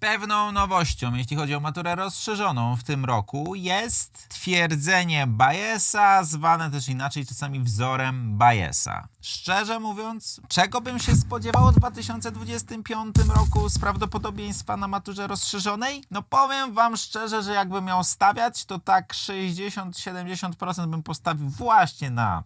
Pewną nowością, jeśli chodzi o maturę rozszerzoną w tym roku, jest twierdzenie Bayesa, zwane też inaczej czasami wzorem Bayesa. Szczerze mówiąc, czego bym się spodziewał w 2025 roku z prawdopodobieństwa na maturze rozszerzonej? No powiem wam szczerze, że jakbym miał stawiać, to tak 60-70% bym postawił właśnie na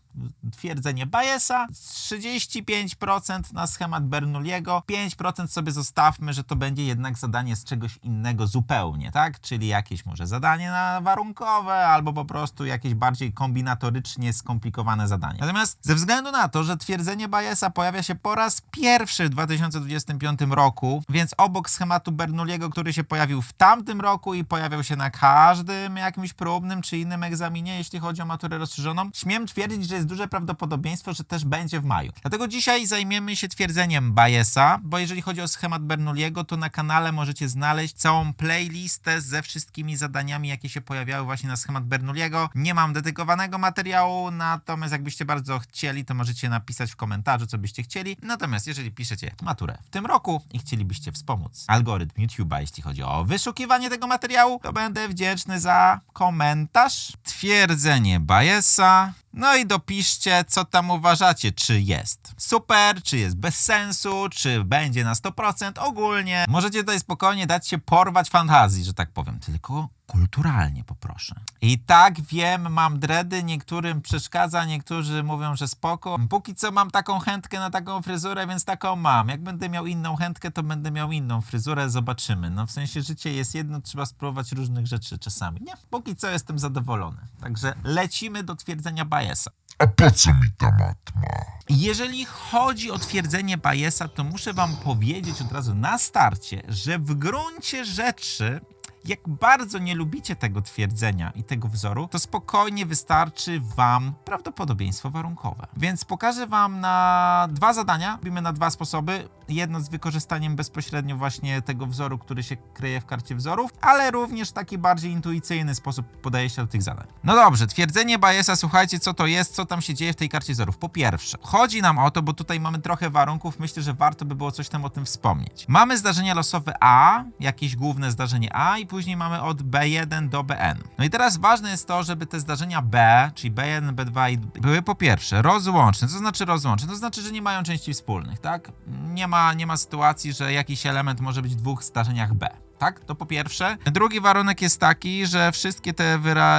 twierdzenie Bayesa, 35% na schemat Bernoulliego, 5% sobie zostawmy, że to będzie jednak zadanie z czegoś innego zupełnie, tak? Czyli jakieś może zadanie na warunkowe, albo po prostu jakieś bardziej kombinatorycznie skomplikowane zadanie. Natomiast ze względu na to, że twierdzenie Bayesa pojawia się po raz pierwszy w 2025 roku, więc obok schematu Bernoulliego, który się pojawił w tamtym roku i pojawiał się na każdym jakimś próbnym czy innym egzaminie, jeśli chodzi o maturę rozszerzoną, śmiem twierdzić, że jest duże prawdopodobieństwo, że też będzie w maju. Dlatego dzisiaj zajmiemy się twierdzeniem Bayesa, bo jeżeli chodzi o schemat Bernoulliego, to na kanale możecie znaleźć całą playlistę ze wszystkimi zadaniami, jakie się pojawiały właśnie na schemat Bernoulliego. Nie mam dedykowanego materiału, natomiast jakbyście bardzo chcieli, to możecie napisać w komentarzu, co byście chcieli. Natomiast jeżeli piszecie maturę w tym roku i chcielibyście wspomóc algorytm YouTube'a, jeśli chodzi o wyszukiwanie tego materiału, to będę wdzięczny za komentarz, twierdzenie Bayesa, no i dopiszcie, co tam uważacie, czy jest super, czy jest bez sensu, czy będzie na 100%. Ogólnie możecie tutaj spokojnie dać się porwać fantazji, że tak powiem, tylko kulturalnie poproszę. I tak wiem, mam dredy, niektórym przeszkadza, niektórzy mówią, że spoko. Póki co mam taką chętkę na taką fryzurę, więc taką mam. Jak będę miał inną chętkę, to będę miał inną fryzurę, zobaczymy. No w sensie życie jest jedno, trzeba spróbować różnych rzeczy czasami. Nie, póki co jestem zadowolony. Także lecimy do twierdzenia Bayesa. A po co mi ta matma? Jeżeli chodzi o twierdzenie Bayesa, to muszę wam powiedzieć od razu na starcie, że w gruncie rzeczy jak bardzo nie lubicie tego twierdzenia i tego wzoru, to spokojnie wystarczy wam prawdopodobieństwo warunkowe. Więc pokażę wam na dwa zadania, robimy na dwa sposoby. Jedno z wykorzystaniem bezpośrednio właśnie tego wzoru, który się kryje w karcie wzorów, ale również taki bardziej intuicyjny sposób podejścia do tych zadań. No dobrze, twierdzenie Bayesa, słuchajcie, co to jest, co tam się dzieje w tej karcie wzorów. Po pierwsze, chodzi nam o to, bo tutaj mamy trochę warunków, myślę, że warto by było coś tam o tym wspomnieć. Mamy zdarzenia losowe A, jakieś główne zdarzenie A i później mamy od B1 do BN. No i teraz ważne jest to, żeby te zdarzenia B, czyli B1, B2 i były po pierwsze rozłączne. Co znaczy rozłączne? To znaczy, że nie mają części wspólnych, tak? Nie ma, nie ma sytuacji, że jakiś element może być w dwóch zdarzeniach B. Tak, to po pierwsze. Drugi warunek jest taki, że wszystkie te,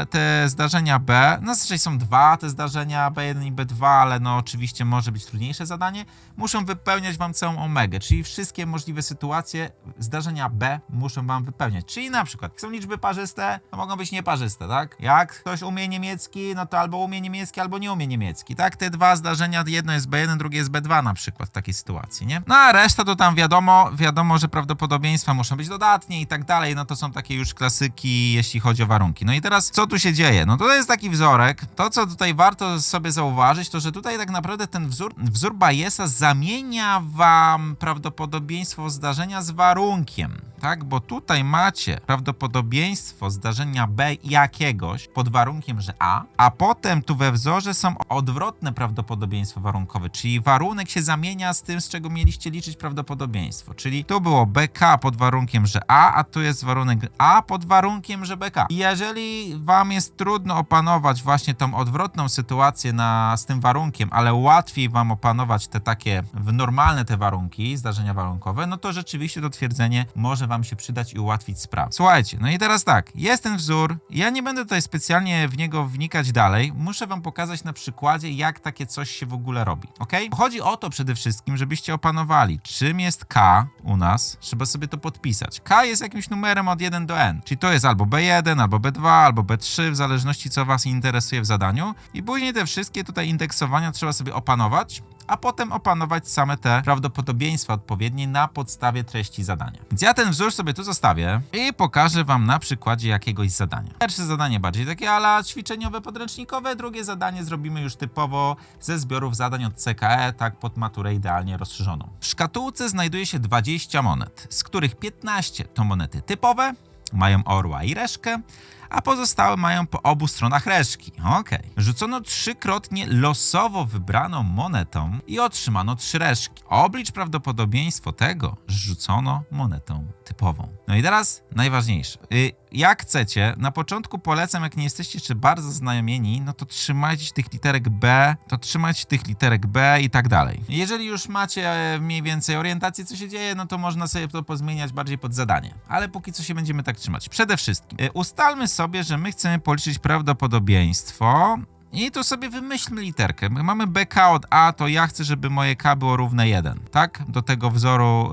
te zdarzenia B, no zazwyczaj są dwa te zdarzenia B1 i B2, ale no oczywiście może być trudniejsze zadanie, muszą wypełniać wam całą omegę, czyli wszystkie możliwe sytuacje zdarzenia B muszą wam wypełniać. Czyli na przykład, jak są liczby parzyste, to mogą być nieparzyste, tak? Jak ktoś umie niemiecki, no to albo umie niemiecki, albo nie umie niemiecki, tak? Te dwa zdarzenia, jedno jest B1, drugie jest B2 na przykład w takiej sytuacji, nie? No a reszta to tam wiadomo, wiadomo, że prawdopodobieństwa muszą być dodatnie i tak dalej, no to są takie już klasyki, jeśli chodzi o warunki. No i teraz, co tu się dzieje? No to jest taki wzorek. To, co tutaj warto sobie zauważyć, to że tutaj tak naprawdę ten wzór, wzór Bayesa zamienia wam prawdopodobieństwo zdarzenia z warunkiem, tak? Bo tutaj macie prawdopodobieństwo zdarzenia B jakiegoś pod warunkiem, że A, a potem tu we wzorze są odwrotne prawdopodobieństwo warunkowe, czyli warunek się zamienia z tym, z czego mieliście liczyć prawdopodobieństwo. Czyli tu było BK pod warunkiem, że A, a tu jest warunek A pod warunkiem, że BK. I jeżeli wam jest trudno opanować właśnie tą odwrotną sytuację na, z tym warunkiem, ale łatwiej wam opanować te takie w normalne te warunki, zdarzenia warunkowe, no to rzeczywiście to twierdzenie może wam się przydać i ułatwić sprawę. Słuchajcie, no i teraz tak, jest ten wzór, ja nie będę tutaj specjalnie w niego wnikać dalej, muszę wam pokazać na przykładzie, jak takie coś się w ogóle robi, ok? Chodzi o to przede wszystkim, żebyście opanowali, czym jest K u nas, trzeba sobie to podpisać. K jest jakimś numerem od 1 do N, czyli to jest albo B1, albo B2, albo B3, w zależności co was interesuje w zadaniu i później te wszystkie tutaj indeksowania trzeba sobie opanować, a potem opanować same te prawdopodobieństwa odpowiednie na podstawie treści zadania. Więc ja ten wzór sobie tu zostawię i pokażę wam na przykładzie jakiegoś zadania. Pierwsze zadanie bardziej takie ala ćwiczeniowe, podręcznikowe, drugie zadanie zrobimy już typowo ze zbiorów zadań od CKE, tak pod maturę idealnie rozszerzoną. W szkatułce znajduje się 20 monet, z których 15 to monety typowe, mają orła i reszkę, a pozostałe mają po obu stronach reszki. Okej. Rzucono trzykrotnie losowo wybraną monetą i otrzymano trzy reszki. Oblicz prawdopodobieństwo tego, że rzucono monetą typową. No i teraz najważniejsze. Y, jak chcecie, na początku polecam, jak nie jesteście jeszcze bardzo znajomieni, no to trzymajcie tych literek B, to trzymajcie tych literek B i tak dalej. Jeżeli już macie e, mniej więcej orientację, co się dzieje, no to można sobie to pozmieniać bardziej pod zadanie. Ale póki co się będziemy tak trzymać. Przede wszystkim, y, ustalmy sobie, że my chcemy policzyć prawdopodobieństwo i tu sobie wymyślmy literkę. My mamy BK od A, to ja chcę, żeby moje K było równe 1, tak? Do tego wzoru,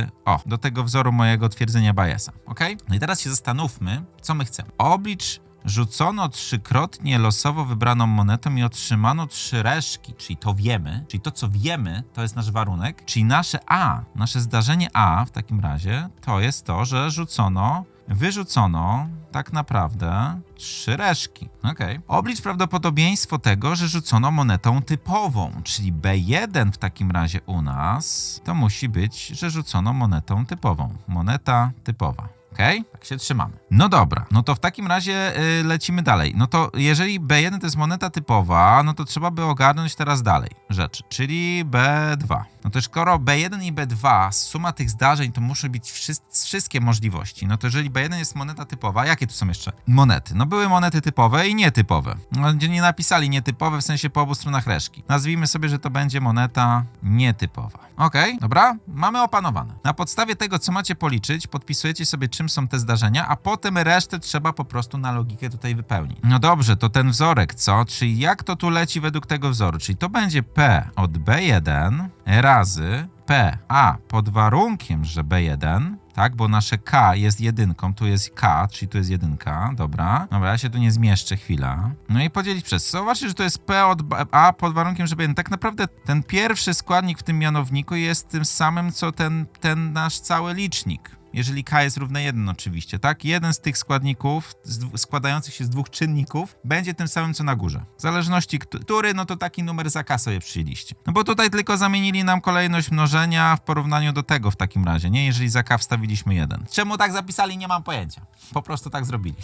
yy, o, do tego wzoru mojego twierdzenia Bayesa, ok? No i teraz się zastanówmy, co my chcemy. Oblicz rzucono trzykrotnie losowo wybraną monetą i otrzymano trzy reszki, czyli to wiemy, czyli to co wiemy, to jest nasz warunek, czyli nasze A, nasze zdarzenie A w takim razie, to jest to, że rzucono wyrzucono tak naprawdę trzy reszki. Okej. Oblicz prawdopodobieństwo tego, że rzucono monetą typową, czyli B1 w takim razie u nas to musi być, że rzucono monetą typową. Moneta typowa. Okej? Tak się trzymamy. No dobra, no to w takim razie y, lecimy dalej. No to jeżeli B1 to jest moneta typowa, no to trzeba by ogarnąć teraz dalej rzeczy, czyli B2. No to skoro B1 i B2, suma tych zdarzeń to muszą być wszys- wszystkie możliwości. No to jeżeli B1 jest moneta typowa, jakie tu są jeszcze monety? No były monety typowe i nietypowe. No, nie napisali nietypowe, w sensie po obu stronach reszki. Nazwijmy sobie, że to będzie moneta nietypowa. Okej, dobra, mamy opanowane. Na podstawie tego, co macie policzyć, podpisujecie sobie, czym są te zdarzenia, a potem resztę trzeba po prostu na logikę tutaj wypełnić. No dobrze, to ten wzorek, co? Czyli jak to tu leci według tego wzoru? Czyli to będzie P od B1 razy P, a pod warunkiem, że B1, tak, bo nasze K jest jedynką, tu jest K, czyli tu jest jedynka, dobra. Dobra, ja się tu nie zmieszczę, chwila. No i podzielić przez. Zobaczcie, że to jest P od A pod warunkiem, że B1. Tak naprawdę ten pierwszy składnik w tym mianowniku jest tym samym, co ten, ten nasz cały licznik. Jeżeli k jest równe 1 oczywiście, tak? Jeden z tych składników, z składających się z dwóch czynników, będzie tym samym, co na górze. W zależności, który, no to taki numer za k sobie przyjęliście. No bo tutaj tylko zamienili nam kolejność mnożenia w porównaniu do tego w takim razie, nie? Jeżeli za k wstawiliśmy 1. Czemu tak zapisali, nie mam pojęcia. Po prostu tak zrobili.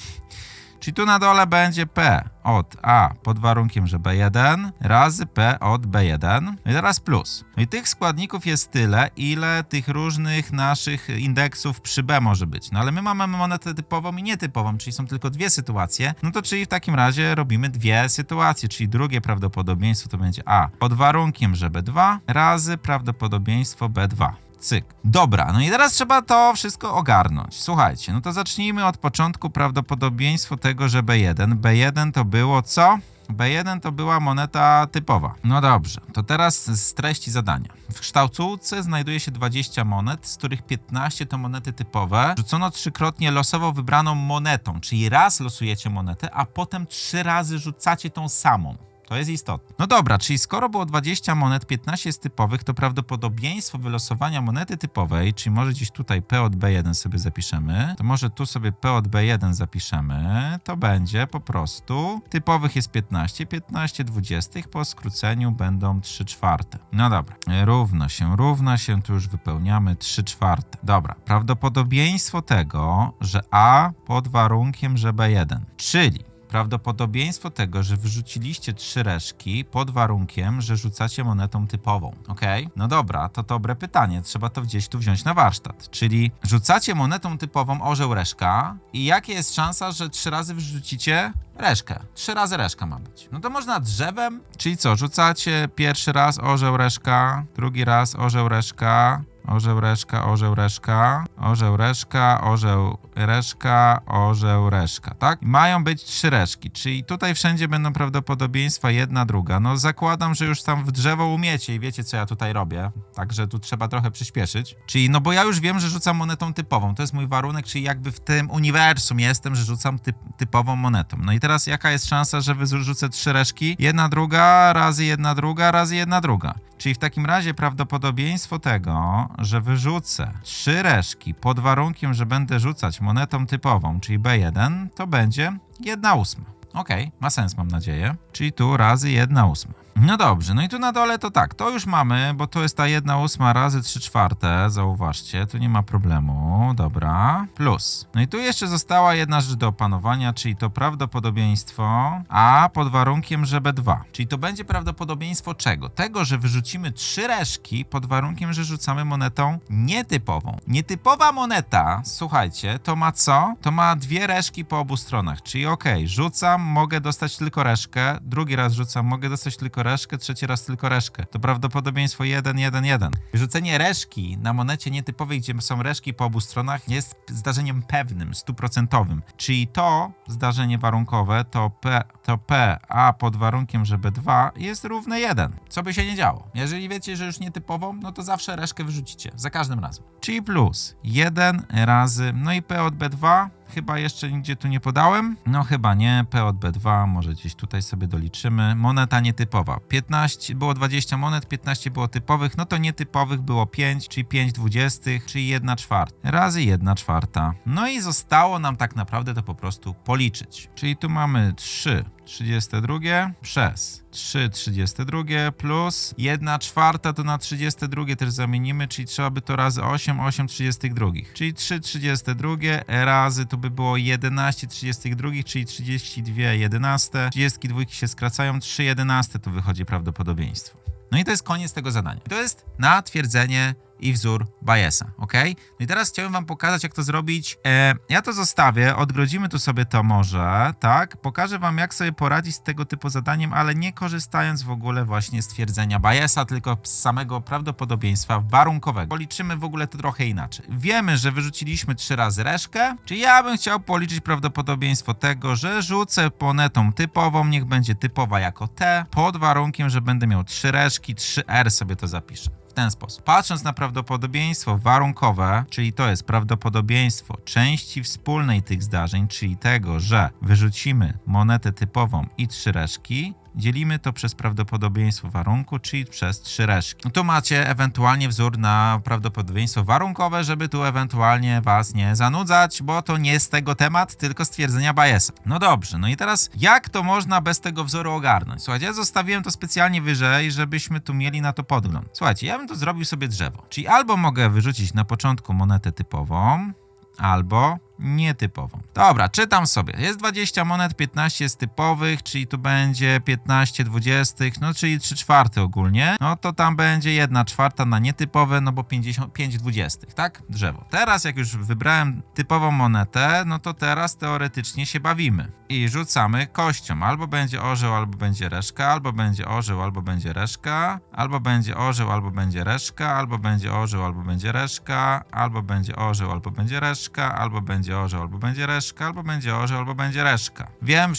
Czyli tu na dole będzie P od A pod warunkiem, że B1 razy P od B1. No i teraz plus. No i tych składników jest tyle, ile tych różnych naszych indeksów przy B może być. No ale my mamy monetę typową i nietypową, czyli są tylko dwie sytuacje. No to czyli w takim razie robimy dwie sytuacje, czyli drugie prawdopodobieństwo to będzie A pod warunkiem, że B2 razy prawdopodobieństwo B2. Cyk. Dobra, no i teraz trzeba to wszystko ogarnąć. Słuchajcie, no to zacznijmy od początku prawdopodobieństwo tego, że B1. B1 to było co? B1 to była moneta typowa. No dobrze, to teraz z treści zadania. W kształcówce znajduje się 20 monet, z których 15 to monety typowe. Rzucono trzykrotnie losowo wybraną monetą, czyli raz losujecie monetę, a potem trzy razy rzucacie tą samą. To jest istotne. No dobra, czyli skoro było 20 monet, 15 jest typowych, to prawdopodobieństwo wylosowania monety typowej, czyli może gdzieś tutaj P od B1 sobie zapiszemy, to może tu sobie P od B1 zapiszemy, to będzie po prostu typowych jest 15, 15 dwudziestych, po skróceniu będą 3 czwarte. No dobra, równo się, równa się, tu już wypełniamy 3 czwarte. Dobra, prawdopodobieństwo tego, że A pod warunkiem, że B1, czyli prawdopodobieństwo tego, że wyrzuciliście trzy reszki pod warunkiem, że rzucacie monetą typową. Ok? No dobra, to dobre pytanie. Trzeba to gdzieś tu wziąć na warsztat. Czyli rzucacie monetą typową orzeł reszka i jakie jest szansa, że trzy razy wyrzucicie reszkę? Trzy razy reszka ma być. No to można drzewem, czyli co? Rzucacie pierwszy raz orzeł reszka, drugi raz orzeł reszka, Orzeł, reszka, orzeł, reszka, orzeł, reszka, orzeł, reszka, orzeł, reszka, tak? Mają być trzy reszki, czyli tutaj wszędzie będą prawdopodobieństwa jedna, druga. No zakładam, że już tam w drzewo umiecie i wiecie, co ja tutaj robię, także tu trzeba trochę przyspieszyć. Czyli, no bo ja już wiem, że rzucam monetą typową, to jest mój warunek, czyli jakby w tym uniwersum jestem, że rzucam typ, typową monetą. No i teraz jaka jest szansa, że wyrzucę trzy reszki? Jedna, druga, razy jedna, druga, razy jedna, druga. Czyli w takim razie prawdopodobieństwo tego, że wyrzucę trzy reszki pod warunkiem, że będę rzucać monetą typową, czyli B1, to będzie 1 ósma. Okej, ma sens mam nadzieję. Czyli tu razy 1 ósma. No dobrze, no i tu na dole to tak, to już mamy, bo to jest ta jedna ósma razy trzy czwarte, zauważcie, tu nie ma problemu, dobra, plus. No i tu jeszcze została jedna rzecz do opanowania, czyli to prawdopodobieństwo A pod warunkiem, że B2. Czyli to będzie prawdopodobieństwo czego? Tego, że wyrzucimy trzy reszki pod warunkiem, że rzucamy monetą nietypową. Nietypowa moneta, słuchajcie, to ma co? To ma dwie reszki po obu stronach, czyli okej, rzucam, mogę dostać tylko reszkę, drugi raz rzucam, mogę dostać tylko reszkę, trzeci raz tylko reszkę. To prawdopodobieństwo 1, 1, 1. Rzucenie reszki na monecie nietypowej, gdzie są reszki po obu stronach, jest zdarzeniem pewnym, stuprocentowym. Czyli to zdarzenie warunkowe, to P, to P, a pod warunkiem, że B2 jest równe 1. Co by się nie działo. Jeżeli wiecie, że już nietypową, no to zawsze reszkę wyrzucicie. Za każdym razem. Czyli plus 1 razy, no i P od B2 Chyba jeszcze nigdzie tu nie podałem. No chyba nie. P od B2, może gdzieś tutaj sobie doliczymy. Moneta nietypowa. 15, było 20 monet, 15 było typowych, no to nietypowych było 5, czyli 5 dwudziestych, czyli 1 czwarta. Razy 1 czwarta. No i zostało nam tak naprawdę to po prostu policzyć. Czyli tu mamy 3 32 przez 3 32 plus 1 czwarta to na 32 też zamienimy, czyli trzeba by to razy 8, 8 32. Czyli 3 32 razy to by było 11 32, czyli 32 11. 32 się skracają, 3 11 to wychodzi prawdopodobieństwo. No i to jest koniec tego zadania. To jest na twierdzenie i wzór Bayesa, ok? No i teraz chciałem wam pokazać, jak to zrobić. E, ja to zostawię, odgrodzimy tu sobie to może, tak? Pokażę wam, jak sobie poradzić z tego typu zadaniem, ale nie korzystając w ogóle właśnie z twierdzenia Bayesa, tylko z samego prawdopodobieństwa warunkowego. Policzymy w ogóle to trochę inaczej. Wiemy, że wyrzuciliśmy trzy razy reszkę, czyli ja bym chciał policzyć prawdopodobieństwo tego, że rzucę monetą typową, niech będzie typowa jako T, pod warunkiem, że będę miał trzy reszki, 3R sobie to zapiszę w ten sposób. Patrząc na prawdopodobieństwo warunkowe, czyli to jest prawdopodobieństwo części wspólnej tych zdarzeń, czyli tego, że wyrzucimy monetę typową i trzy reszki, dzielimy to przez prawdopodobieństwo warunku, czyli przez trzy reszki. No tu macie ewentualnie wzór na prawdopodobieństwo warunkowe, żeby tu ewentualnie was nie zanudzać, bo to nie jest tego temat, tylko stwierdzenia Bayesa. No dobrze, no i teraz jak to można bez tego wzoru ogarnąć? Słuchajcie, ja zostawiłem to specjalnie wyżej, żebyśmy tu mieli na to podgląd. Słuchajcie, ja bym tu zrobił sobie drzewo. Czyli albo mogę wyrzucić na początku monetę typową, albo nietypową. Dobra, czytam sobie. Jest 20 monet, 15 jest typowych, czyli tu będzie 15 dwudziestych, no czyli 3 czwarte ogólnie. No to tam będzie 1 czwarta na nietypowe, no bo 55 dwudziestych, tak? Drzewo. Teraz jak już wybrałem typową monetę, no to teraz teoretycznie się bawimy. I rzucamy kością. Albo będzie orzeł, albo będzie reszka, albo będzie orzeł, albo będzie reszka, albo będzie orzeł, albo będzie reszka, albo będzie orzeł, albo będzie reszka, albo będzie orzeł, albo będzie reszka, albo będzie orzeł, albo będzie reszka, albo będzie orzeł, albo będzie reszka. Wiem,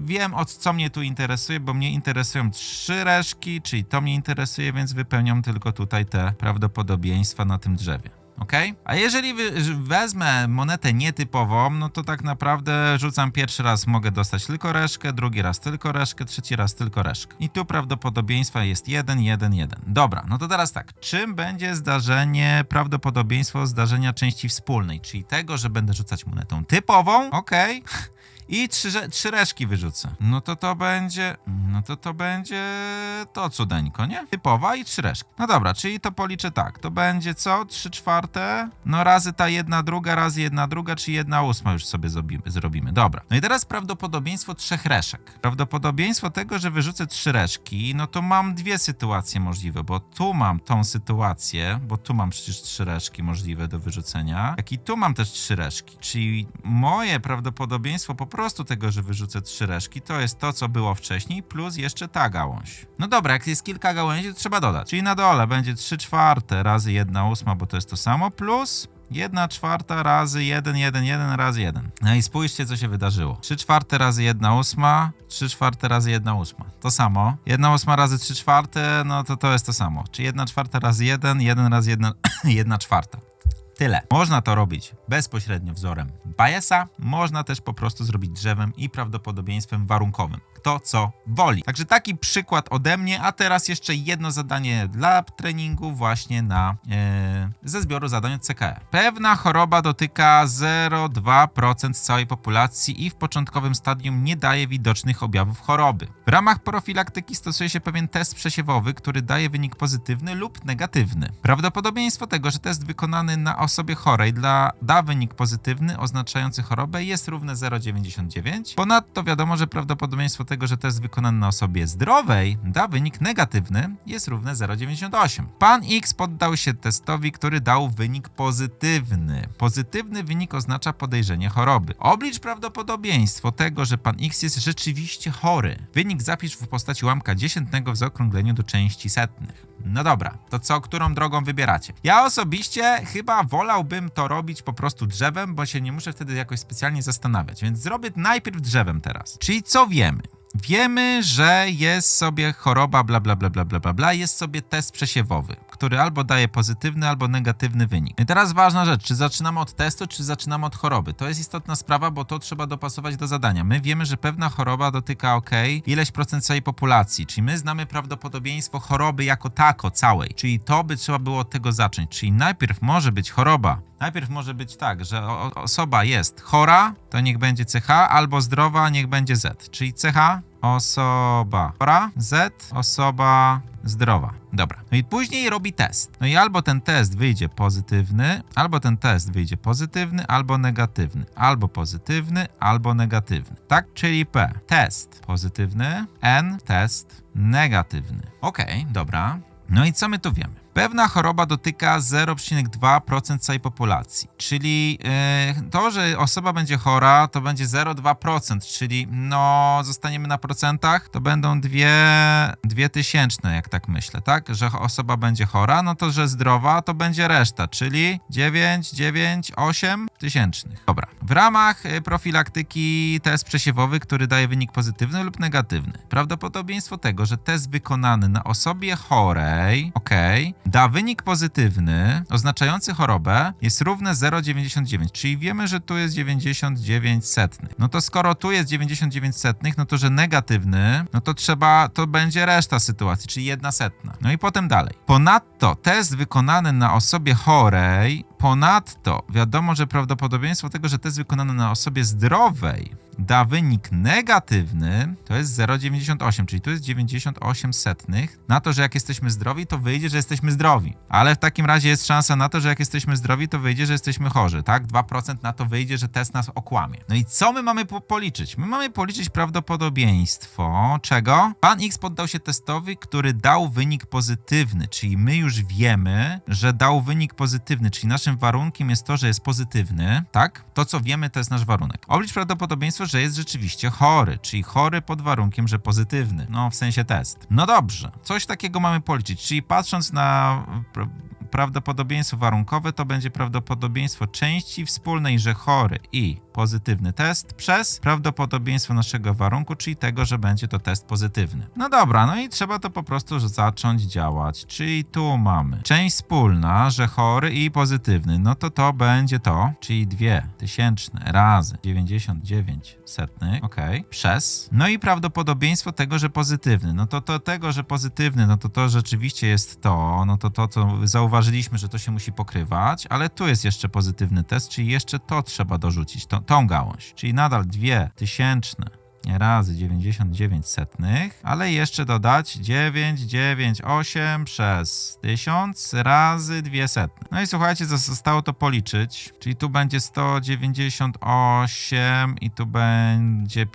wiem od co mnie tu interesuje, bo mnie interesują trzy reszki, czyli to mnie interesuje, więc wypełniam tylko tutaj te prawdopodobieństwa na tym drzewie. Ok? A jeżeli wezmę monetę nietypową, no to tak naprawdę rzucam pierwszy raz mogę dostać tylko reszkę, drugi raz tylko reszkę, trzeci raz tylko reszkę. I tu prawdopodobieństwa jest 1, 1, 1. Dobra, no to teraz tak. Czym będzie zdarzenie, prawdopodobieństwo zdarzenia części wspólnej? Czyli tego, że będę rzucać monetą typową, ok. I trzy, trzy reszki wyrzucę. No to to będzie. No to to będzie to cudeńko, nie? Typowa i trzy reszki. No dobra, czyli to policzę tak. To będzie co? Trzy czwarte. No razy ta jedna druga, razy jedna druga, czy jedna ósma już sobie zrobimy. zrobimy. Dobra. No i teraz prawdopodobieństwo trzech reszek. Prawdopodobieństwo tego, że wyrzucę trzy reszki, no to mam dwie sytuacje możliwe, bo tu mam tą sytuację, bo tu mam przecież trzy reszki możliwe do wyrzucenia, jak i tu mam też trzy reszki. Czyli moje prawdopodobieństwo po prostu tego, że wyrzucę trzy reszki, to jest to, co było wcześniej, plus jeszcze ta gałąź. No dobra, jak jest kilka gałęzi, to trzeba dodać. Czyli na dole będzie 3 czwarte razy 1 ósma, bo to jest to samo, plus 1 czwarta razy 1, 1, 1 razy 1. No i spójrzcie, co się wydarzyło. 3 czwarte razy 1 ósma, 3 czwarte razy 1 ósma. To samo. 1 ósma razy 3 czwarte, no to to jest to samo. Czy 1 czwarta razy 1, 1 razy 1, 1 czwarta. Tyle. Można to robić bezpośrednio wzorem Bayesa, można też po prostu zrobić drzewem i prawdopodobieństwem warunkowym. Kto co woli. Także taki przykład ode mnie, a teraz jeszcze jedno zadanie dla treningu właśnie na e, ze zbioru zadań od CKE. Pewna choroba dotyka 0,2% całej populacji i w początkowym stadium nie daje widocznych objawów choroby. W ramach profilaktyki stosuje się pewien test przesiewowy, który daje wynik pozytywny lub negatywny. Prawdopodobieństwo tego, że test wykonany na osobie chorej dla, da wynik pozytywny oznaczający chorobę jest równe 0,99. Ponadto wiadomo, że prawdopodobieństwo tego, że test wykonany na osobie zdrowej da wynik negatywny jest równe 0,98. Pan X poddał się testowi, który dał wynik pozytywny. Pozytywny wynik oznacza podejrzenie choroby. Oblicz prawdopodobieństwo tego, że pan X jest rzeczywiście chory. Wynik zapisz w postaci ułamka dziesiętnego w zaokrągleniu do części setnych. No dobra, to co, którą drogą wybieracie? Ja osobiście chyba wolałbym to robić po prostu drzewem, bo się nie muszę wtedy jakoś specjalnie zastanawiać, więc zrobię najpierw drzewem teraz. Czyli co wiemy? Wiemy, że jest sobie choroba, bla, bla, bla, bla, bla, bla, bla, jest sobie test przesiewowy, który albo daje pozytywny, albo negatywny wynik. I teraz ważna rzecz, czy zaczynamy od testu, czy zaczynamy od choroby. To jest istotna sprawa, bo to trzeba dopasować do zadania. My wiemy, że pewna choroba dotyka, ok, ileś procent całej populacji, czyli my znamy prawdopodobieństwo choroby jako tako całej, czyli to by trzeba było od tego zacząć. Czyli najpierw może być choroba, Najpierw może być tak, że osoba jest chora, to niech będzie CH, albo zdrowa, niech będzie Z. Czyli CH, osoba chora, Z, osoba zdrowa. Dobra. No i później robi test. No i albo ten test wyjdzie pozytywny, albo ten test wyjdzie pozytywny, albo negatywny. Albo pozytywny, albo negatywny. Tak? Czyli P. Test pozytywny, N. Test negatywny. Okej, dobra. No i co my tu wiemy? Pewna choroba dotyka 0,2% całej populacji, czyli yy, to, że osoba będzie chora, to będzie 0,2%, czyli no zostaniemy na procentach, to będą dwie, dwie tysięczne, jak tak myślę, tak? Że osoba będzie chora, no to, że zdrowa, to będzie reszta, czyli 9, 9, 8 tysięcznych. Dobra. W ramach y, profilaktyki test przesiewowy, który daje wynik pozytywny lub negatywny. Prawdopodobieństwo tego, że test wykonany na osobie chorej, ok, da wynik pozytywny oznaczający chorobę jest równe 0,99, czyli wiemy, że tu jest 99 setnych. No to skoro tu jest 99 setnych, no to że negatywny, no to trzeba, to będzie reszta sytuacji, czyli jedna setna. No i potem dalej. Ponadto test wykonany na osobie chorej, ponadto wiadomo, że prawdopodobieństwo tego, że test wykonany na osobie zdrowej da wynik negatywny, to jest 0,98, czyli tu jest 98 setnych. Na to, że jak jesteśmy zdrowi, to wyjdzie, że jesteśmy zdrowi. Ale w takim razie jest szansa na to, że jak jesteśmy zdrowi, to wyjdzie, że jesteśmy chorzy, tak? 2% na to wyjdzie, że test nas okłamie. No i co my mamy po policzyć? My mamy policzyć prawdopodobieństwo czego? Pan X poddał się testowi, który dał wynik pozytywny, czyli my już wiemy, że dał wynik pozytywny, czyli naszym warunkiem jest to, że jest pozytywny, tak? To, co wiemy, to jest nasz warunek. Oblicz prawdopodobieństwo, że jest rzeczywiście chory, czyli chory pod warunkiem, że pozytywny. No, w sensie test. No dobrze, coś takiego mamy policzyć, czyli patrząc na prawdopodobieństwo warunkowe, to będzie prawdopodobieństwo części wspólnej, że chory i pozytywny test przez prawdopodobieństwo naszego warunku, czyli tego, że będzie to test pozytywny. No dobra, no i trzeba to po prostu zacząć działać. Czyli tu mamy część wspólna, że chory i pozytywny. No to to będzie to, czyli dwie tysięczne razy 99 setnych, ok, przez, no i prawdopodobieństwo tego, że pozytywny. No to to tego, że pozytywny, no to to rzeczywiście jest to, no to to, co zauważyliśmy, że to się musi pokrywać, ale tu jest jeszcze pozytywny test, czyli jeszcze to trzeba dorzucić, to, tą gałąź, czyli nadal dwie tysięczne razy 99 setnych, ale jeszcze dodać 998 przez 1000 razy 2 setne. No i słuchajcie, zostało to policzyć, czyli tu będzie 198 i tu będzie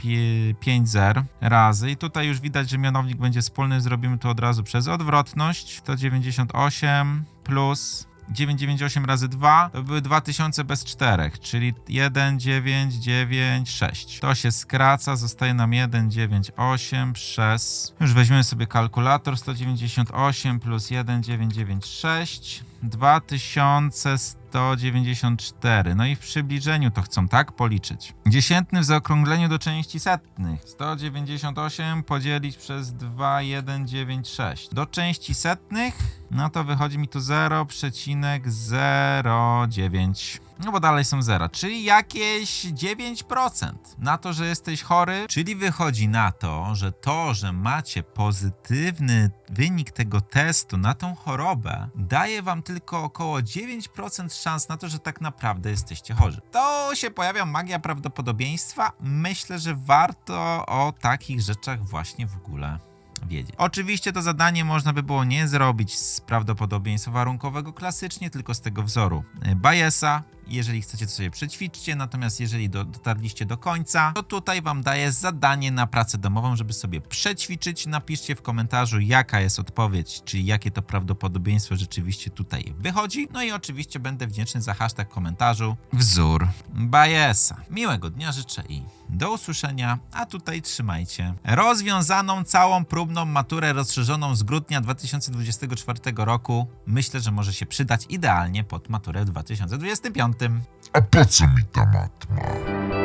5 zer razy. I tutaj już widać, że mianownik będzie wspólny, zrobimy to od razu przez odwrotność, 198 plus 998 razy 2 to były 2000 bez 4, czyli 1996. To się skraca, zostaje nam 198 przez. Już weźmiemy sobie kalkulator 198 plus 1996 2194. No i w przybliżeniu to chcą tak policzyć. Dziesiętny w zaokrągleniu do części setnych. 198 podzielić przez 2196. Do części setnych, no to wychodzi mi tu 0,09. No bo dalej są zera, czyli jakieś 9% na to, że jesteś chory. Czyli wychodzi na to, że to, że macie pozytywny wynik tego testu na tą chorobę, daje wam tylko około 9% szans na to, że tak naprawdę jesteście chorzy. To się pojawia magia prawdopodobieństwa. Myślę, że warto o takich rzeczach właśnie w ogóle wiedzieć. Oczywiście to zadanie można by było nie zrobić z prawdopodobieństwa warunkowego klasycznie, tylko z tego wzoru Bayesa. Jeżeli chcecie, to sobie przećwiczcie, natomiast jeżeli do, dotarliście do końca, to tutaj wam daję zadanie na pracę domową, żeby sobie przećwiczyć. Napiszcie w komentarzu, jaka jest odpowiedź, czyli jakie to prawdopodobieństwo rzeczywiście tutaj wychodzi. No i oczywiście będę wdzięczny za hashtag komentarzu wzór Bayesa. Miłego dnia życzę i do usłyszenia, a tutaj trzymajcie rozwiązaną całą próbną maturę rozszerzoną z grudnia 2024 roku. Myślę, że może się przydać idealnie pod maturę w 2025. A po co mi ta matma?